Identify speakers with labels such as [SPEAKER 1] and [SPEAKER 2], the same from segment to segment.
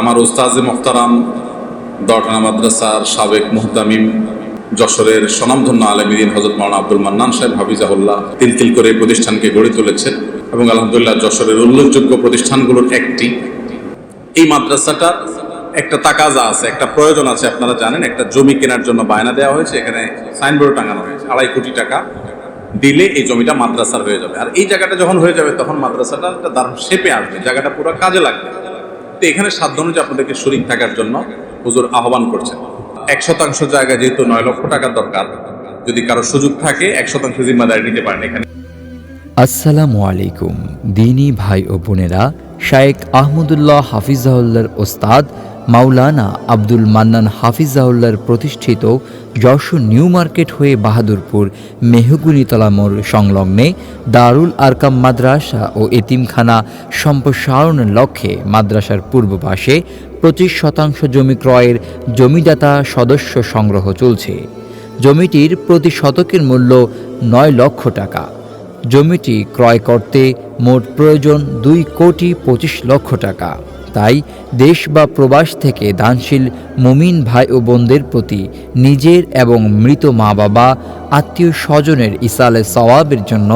[SPEAKER 1] আমার উস্তাজে মোহতারাম দরটানা মাদ্রাসার সাবেক মুহতামিম, যশোরের স্বনামধন্য আলমীদিন হজরত মাওলানা আব্দুল মান্নান সাহেব হাফিজাহুল্লাহ তিল তিল করে প্রতিষ্ঠানকে গড়ে তুলেছেন এবং আলহামদুলিল্লাহ যশোরের উল্লেখযোগ্য প্রতিষ্ঠানগুলোর একটি। এই মাদ্রাসাটার একটা তাকাজা আছে, একটা প্রয়োজন আছে, আপনারা জানেন, একটা জমি কেনার জন্য বায়না দেওয়া হয়েছে, এখানে সাইনবোর্ড টাঙানো হয়েছে, আড়াই কোটি টাকা দিলে এই জমিটা মাদ্রাসার হয়ে যাবে। আর এই জায়গাটা যখন হয়ে যাবে, তখন মাদ্রাসাটা একটা দারুণ শেপে আসবে, জায়গাটা পুরো কাজে লাগবে। তো এখানে সাধ্য অনুযায়ী আপনাদেরকে শরিক থাকার জন্য হুজুর আহ্বান করছেন। এক শতাংশ জায়গা যেহেতু নয় লক্ষ টাকার দরকার, যদি কারও সুযোগ থাকে, এক শতাংশ জিম্মাদারি নিতে পারেন এখানে।
[SPEAKER 2] আসসালামু আলাইকুম। দিনী ভাই ও বোনেরা, শায়েক আহমদুল্লাহ হাফিজাউল্লার ওস্তাদ মাওলানা আব্দুল মান্নান হাফিজাউল্লার প্রতিষ্ঠিত যশোর নিউ মার্কেট হয়ে বাহাদুরপুর মেহগুনিতলা মোড় সংলগ্নে দারুল আরকাম মাদ্রাসা ও এতিমখানা সম্প্রসারণের লক্ষ্যে মাদ্রাসার পূর্ব পাশে পঁচিশ শতাংশ জমি ক্রয়ের জমিদাতা সদস্য সংগ্রহ চলছে। জমিটির প্রতি শতকের মূল্য নয় লক্ষ টাকা। জমিটি ক্রয় করতে মোট প্রয়োজন দুই কোটি পঁচিশ লক্ষ টাকা। তাই দেশ বা প্রবাস থেকে দানশীল মুমিন ভাই ও বোনদের প্রতি নিজের এবং মৃত মা বাবা আত্মীয় স্বজনের ইসালে সওয়াবের জন্য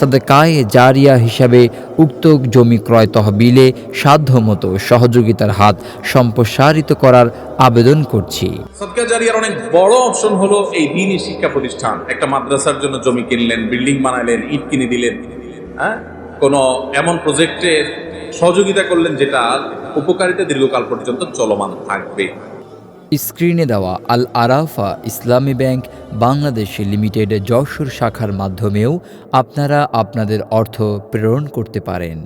[SPEAKER 2] সাদেকায়ে জারিয়া হিসাবে উক্ত জমি ক্রয় তহবিলে সাধ্যমতো সহযোগিতার হাত সম্প্রসারিত করার আবেদন করছি।
[SPEAKER 1] জারিয়ার অনেক বড় অপশন হলো এই দিনই শিক্ষা প্রতিষ্ঠান। একটা মাদ্রাসার জন্য জমি কিনলেন, বিল্ডিং বানালেন, ইট কিনে দিলেন। হ্যাঁ? কোনো এমন প্রজেক্টের সহযোগিতা করলেন যেটা উপকারিতা দীর্ঘকাল পর্যন্ত চলমান থাকবে।
[SPEAKER 2] স্ক্রিনে দেওয়া আল আরাফা ইসলামী ব্যাংক বাংলাদেশ লিমিটেড যশোর শাখার মাধ্যমেও আপনারা আপনাদের অর্থ প্রেরণ করতে পারেন।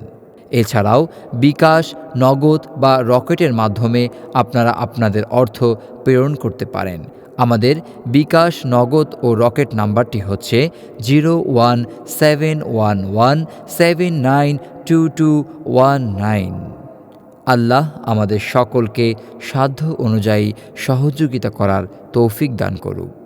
[SPEAKER 2] এছাড়াও বিকাশ, নগদ বা রকেটের মাধ্যমে আপনারা আপনাদের অর্থ প্রেরণ করতে পারেন। আমাদের বিকাশ নগদ ও রকেট নাম্বারটি হচ্ছে zero one seven one one seven nine two two one nine. আল্লাহ আমাদের সকলকে সাধ্য অনুযায়ী সহযোগিতা করার তৌফিক দান করুক।